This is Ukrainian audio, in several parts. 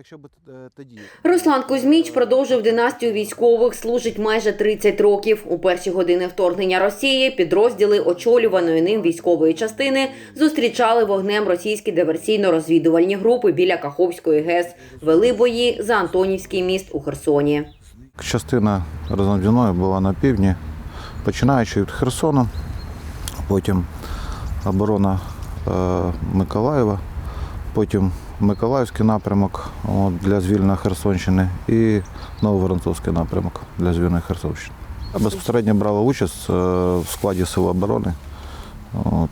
Якщо б е, тоді Руслан Кузьміч продовжив династію військових, служить майже 30 років. У перші години вторгнення Росії підрозділи очолюваної ним військової частини зустрічали вогнем російські диверсійно-розвідувальні групи біля Каховської ГЕС, вели бої за Антонівський міст у Херсоні. частина разом зі мною була на півдні, починаючи від Херсону, потім оборона е, Миколаєва, потім Миколаївський напрямок от, для звільнення Херсонщини і Нововоронцовський напрямок для звільнення Херсонщини. Безпосередньо брала участь е, в складі Сил оборони от,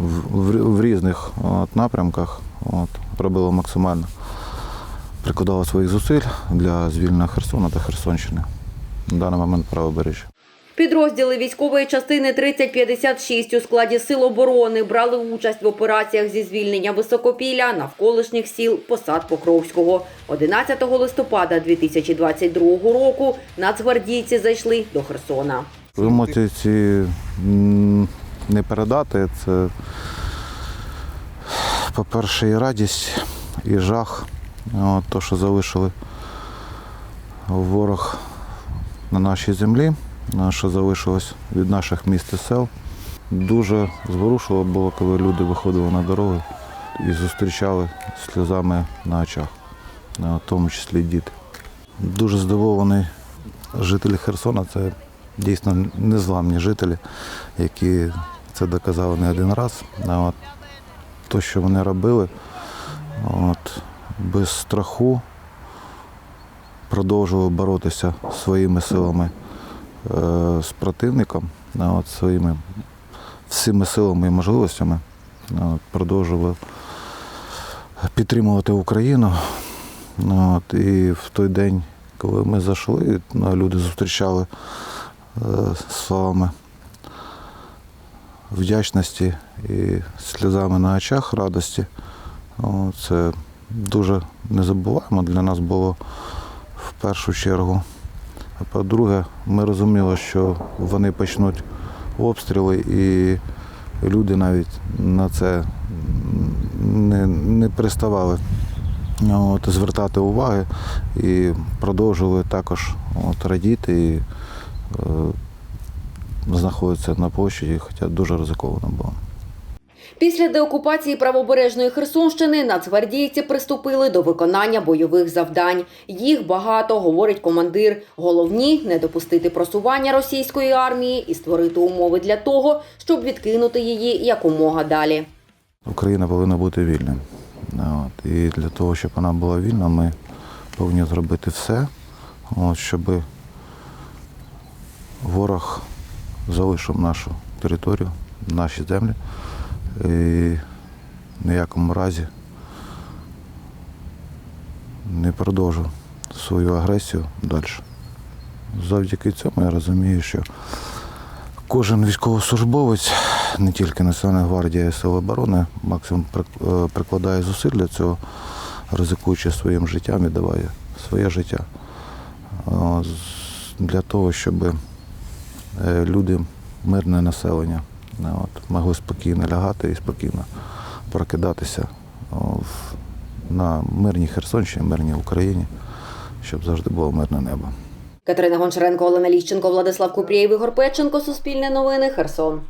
в, в, в різних от, напрямках. От, робила максимально прикладала своїх зусиль для звільнення Херсона та Херсонщини. На даний момент правобережжя. Підрозділи військової частини 3056 у складі сил оборони брали участь в операціях зі звільнення високопілля навколишніх сіл посад Покровського. 11 листопада 2022 року нацгвардійці зайшли до Херсона. Емоції ці не передати. Це, по-перше, і радість, і жах. То, що залишили ворог на нашій землі, що залишилось від наших міст і сел. Дуже зворушливо було, коли люди виходили на дороги і зустрічали сльозами на очах, в тому числі діти. Дуже здивований жителі Херсона це дійсно незламні жителі, які це доказали не один раз. От то, що вони робили, от, без страху продовжували боротися своїми силами з противником, от, своїми всіми силами і можливостями от, продовжували підтримувати Україну. Ну, От, і в той день, коли ми зайшли, ну, люди зустрічали е, словами вдячності і сльозами на очах радості. О, Це дуже незабуваємо для нас було в першу чергу. А по-друге, ми розуміли, що вони почнуть обстріли, і люди навіть на це не, не приставали от, звертати уваги і продовжували також от, радіти і е, знаходитися на площаді, хоча дуже ризиковано було. Після деокупації правобережної Херсонщини нацгвардійці приступили до виконання бойових завдань. Їх багато, говорить командир. Головні не допустити просування російської армії і створити умови для того, щоб відкинути її якомога далі. Україна повинна бути вільною. І для того, щоб вона була вільна, ми повинні зробити все, щоб ворог залишив нашу територію, наші землі. І в ніякому разі не продовжив свою агресію далі. Завдяки цьому я розумію, що кожен військовослужбовець, не тільки Національна гвардія і Сил оборони, максимум е, прикладає зусиль для цього, ризикуючи своїм життям, віддаває своє життя е, для того, щоб е, люди, мирне населення, от, могли спокійно лягати і спокійно прокидатися на мирній Херсонщині, мирній Україні, щоб завжди було мирне небо. Катерина Гончаренко, Олена Ліщенко, Владислав Купрієв, Ігор Печенко, Суспільне новини, Херсон.